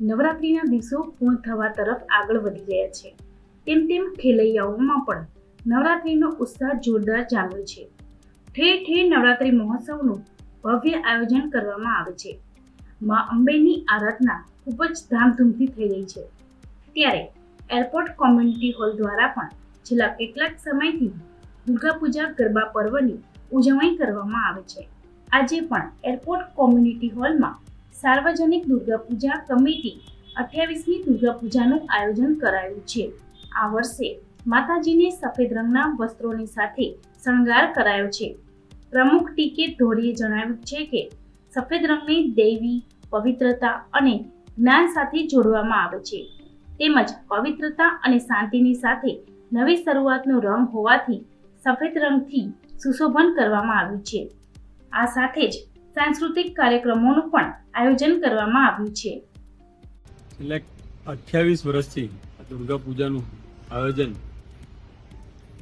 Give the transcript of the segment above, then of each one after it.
નવરાત્રિના દિવસો પૂર્ણ થવા તરફ આગળ વધી રહ્યા છે. તેમ તેમ ખેલૈયાઓમાં પણ નવરાત્રિનો ઉત્સાહ જોરદાર જામ્યો છે. ઠેર ઠેર નવરાત્રિ મહોત્સવનું ભવ્ય આયોજન કરવામાં આવે છે. મા અંબેની આરાધના ખૂબ જ ધામધૂમથી થઈ રહી છે. ત્યારે એરપોર્ટ કોમ્યુનિટી હોલ દ્વારા પણ છેલ્લા કેટલાક સમયથી દુર્ગાપૂજા, ગરબા પર્વની ઉજવણી કરવામાં આવે છે. આજે પણ એરપોર્ટ કોમ્યુનિટી હોલમાં સાર્વજનિક દુર્ગા પૂજા કમિટી અઠ્યાવીસમી દુર્ગા પૂજાનું આયોજન કરાયું છે. આ વર્ષે માતાજીને સફેદ રંગના વસ્ત્રોની સાથે શણગાર કરાયો છે. પ્રમુખ ટીકે ધોરીએ જણાવ્યું છે કે સફેદ રંગને દૈવી, પવિત્રતા અને જ્ઞાન સાથે જોડવામાં આવે છે. તેમજ પવિત્રતા અને શાંતિની સાથે નવી શરૂઆતનો રંગ હોવાથી સફેદ રંગથી સુશોભન કરવામાં આવ્યું છે. આ સાથે જ સાંસ્કૃતિક કાર્યક્રમોનું પણ આયોજન કરવામાં આવ્યું છે. છેલ્લા અઠ્યાવીસ વર્ષથી દુર્ગા પૂજાનું આયોજન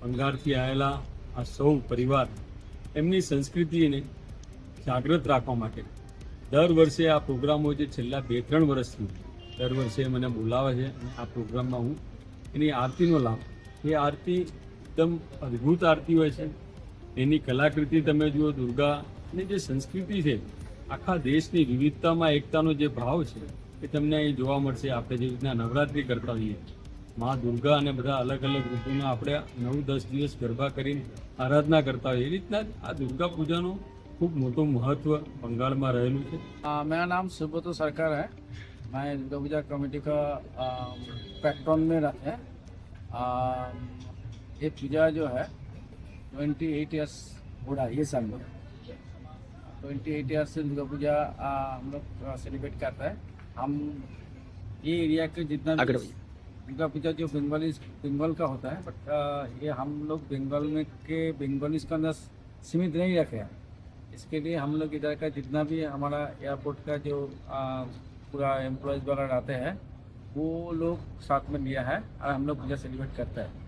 બંગાળથી આવેલા આ સૌ પરિવાર એમની સંસ્કૃતિને જાગૃત રાખવા માટે દર વર્ષે આ પ્રોગ્રામો જે છેલ્લા બે ત્રણ વર્ષથી દર વર્ષે મને બોલાવે છે અને આ પ્રોગ્રામમાં હું એની આરતીનો લાભ, એ આરતી એકદમ અદ્ભુત આરતી હોય છે. એની કલાકૃતિ તમે જુઓ દુર્ગાની જે સંસ્કૃતિ છે આખા દેશની વિવિધતામાં એકતાનો જે ભાવ છે એ તમને અહીં જોવા મળશે આપણે જે રીતના નવરાત્રિ કરતા હોઈએ મા દુર્ગા અને બધા અલગ અલગ રૂપોના આપણે નવ દસ દિવસ ગરબા કરીને આરાધના કરતા હોઈએ એ રીતના જ આ દુર્ગા પૂજાનું ખૂબ મોટું મહત્વ બંગાળમાં રહેલું છે आ, मेरा नाम सुब्रत सरकार है मैं दुर्गा पूजा कमेटी का पैट्रन में रहते हैं आ, ये पूजा जो है ट्वेंटी एट ईयर्स हो रहा है ये साल में ट्वेंटी एट ईयर्स से दुर्गा पूजा हम लोग सेलिब्रेट करते हैं। हम ये एरिया के जितना दुर्गा पूजा जो बंगाली बंगाल का होता है बट ये हम लोग बंगाल में के बंगालीज के अंदर सीमित नहीं रखे हैं। इसके लिए हम लोग इधर का जितना भी हमारा एयरपोर्ट का जो आ, पूरा एम्प्लॉयज़ वगैरह रहते हैं वो लोग साथ में लिया है और हम लोग पूजा सेलिब्रेट करते हैं।